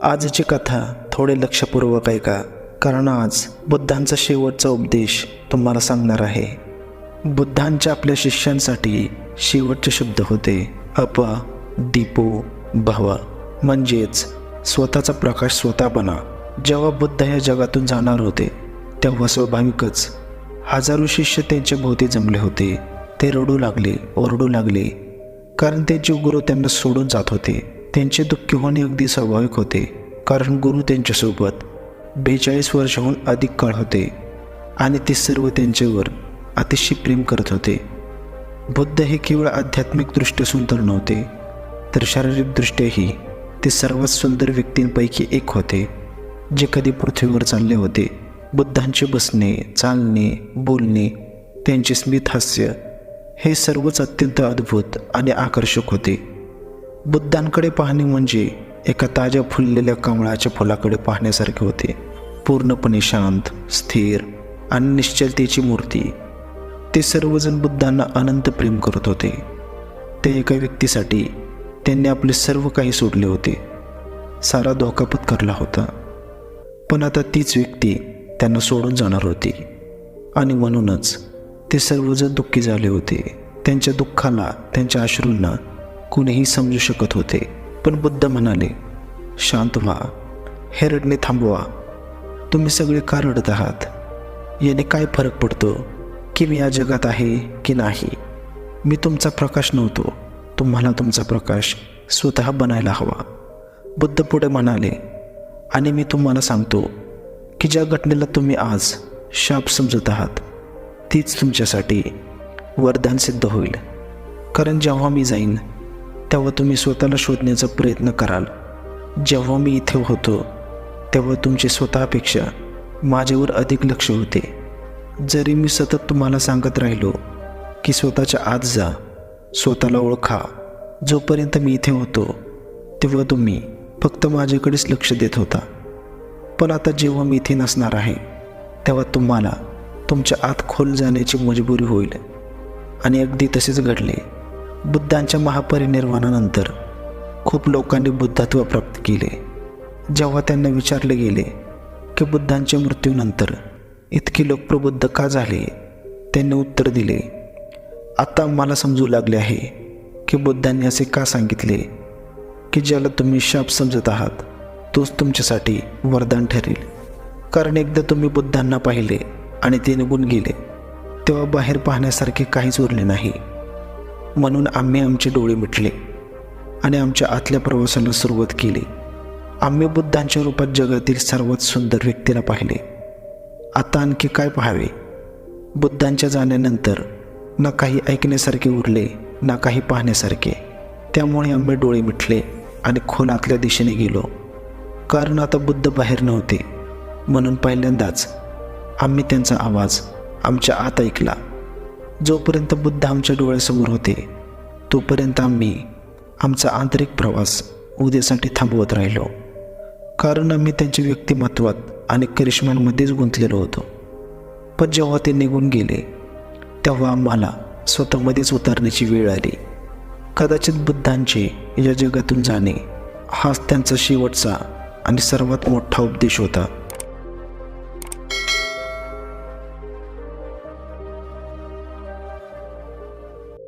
आजची कथा थोडे लक्षपूर्वक ऐका कारण आज बुद्धांचा शेवटचा उपदेश तुम्हाला सांगणार आहे. बुद्धांच्या आपल्या शिष्यांसाठी शेवटचे शब्द होते अप दीपो भव. म्हणजेच स्वतःचा प्रकाश स्वतः बना जेव्हा बुद्ध या जगातून जाणार होते तेव्हा स्वाभाविकच हजारो शिष्य त्यांच्या भोवती जमले होते. ते रडू लागले ओरडू लागले कारण त्यांचे गुरु त्यांना सोडून जात होते. त्यांचे दुःखी होणे अगदी स्वाभाविक होते कारण गुरु त्यांच्यासोबत बेचाळीस वर्षाहून अधिक काळ होते आणि ते सर्व त्यांच्यावर अतिशय प्रेम करत होते. बुद्ध हे केवळ आध्यात्मिकदृष्ट्या सुंदर नव्हते तर शारीरिकदृष्ट्याही ते सर्वात सुंदर व्यक्तींपैकी एक होते जे कधी पृथ्वीवर चालले होते. बुद्धांचे बसणे चालणे बोलणे त्यांचे स्मितहास्य हे सर्वच अत्यंत अद्भुत आणि आकर्षक होते. बुद्धांकडे पाहणे म्हणजे एका ताज्या फुललेल्या कमळाच्या फुलाकडे पाहण्यासारखे होते. पूर्णपणे शांत स्थिर आणि निश्चलतेची मूर्ती. ते सर्वजण बुद्धांना अनंत प्रेम करत होते. ते एका व्यक्तीसाठी त्यांनी आपले सर्व काही सोडले होते. सारा धोका पत्करला होता. पण आता तीच व्यक्ती त्यांना सोडून जाणार होती. आणि म्हणूनच ते सर्वजण दुःखी झाले होते. त्यांच्या दुःखाला त्यांच्या अश्रूंना कुणीही समजू शकत होते पण बुद्ध म्हणाले शांत व्हा हे रडणे थांबवा. तुम्ही सगळे का रडत आहात? याने काय फरक पडतो? की मी या जगात आहे की नाही? मी तुमचा प्रकाश नव्हतो. तुम्हाला तुमचा प्रकाश स्वतः बनायला हवा. बुद्ध पुढे म्हणाले आणि मी तुम्हाला सांगतो की ज्या घटनेला तुम्ही आज शाप समजत आहात तीच तुमच्यासाठी वरदान सिद्ध होईल. कारण जेव्हा मी जाईन तेव्हा तुम्ही स्वतःला शोधण्याचा प्रयत्न कराल. जेव्हा मी इथे होतो तेव्हा तुमचे स्वतःपेक्षा माझ्यावर अधिक लक्ष होते. जरी मी सतत तुम्हाला सांगत राहिलो की स्वतःच्या आत जा स्वतःला ओळखा. जोपर्यंत मी इथे होतो तेव्हा तुम्ही फक्त माझ्याकडेच लक्ष देत होता. पण आता जेव्हा मी इथे नसणार आहे तेव्हा तुम्हाला तुमच्या आत खोल जाण्याची मजबुरी होईल. आणि अगदी तसेच घडले. बुद्धांच्या महापरिनिर्वाणानंतर खूप लोकांनी बुद्धत्व प्राप्त केले. जेव्हा त्यांना विचारले गेले की बुद्धांच्या मृत्यूनंतर इतके लोक प्रबुद्ध का झाले? त्यांनी उत्तर दिले आता मला समजू लागले आहे की बुद्धांनी असे का सांगितले की ज्याला तुम्ही शाप समजत आहात तोच तुमच्यासाठी वरदान ठरेल. कारण एकदा तुम्ही बुद्धांना पाहिले आणि ते निघून गेले तेव्हा बाहेर पाहण्यासारखे काहीच उरले नाही. म्हणून आम्ही आमचे डोळे मिटले आणि आमच्या आतल्या प्रवासाला सुरुवात केली. आम्ही बुद्धांच्या रूपात जगातील सर्वात सुंदर व्यक्तीला पाहिले. आता आणखी काय पाहावे? बुद्धांच्या जाण्यानंतर ना काही ऐकण्यासारखे उरले ना काही पाहण्यासारखे. त्यामुळे आम्ही डोळे मिटले आणि खोल आतल्या दिशेने गेलो. कारण आता बुद्ध बाहेर नव्हते. म्हणून पहिल्यांदाच आम्ही त्यांचा आवाज आमच्या आत ऐकला. जोपर्यंत बुद्ध आमच्या डोळ्यासमोर होते तोपर्यंत आम्ही आमचा आंतरिक प्रवास उद्यासाठी थांबवत राहिलो. कारण आम्ही त्यांच्या व्यक्तिमत्वात आणि करिश्म्यांमध्येच गुंतलेलो होतो. पण जेव्हा ते निघून गेले तेव्हा आम्हाला स्वतःमध्येच उतरण्याची वेळ आली. कदाचित बुद्धांचे या जगातून जाणे हाच त्यांचा शेवटचा आणि सर्वात मोठा उपदेश होता.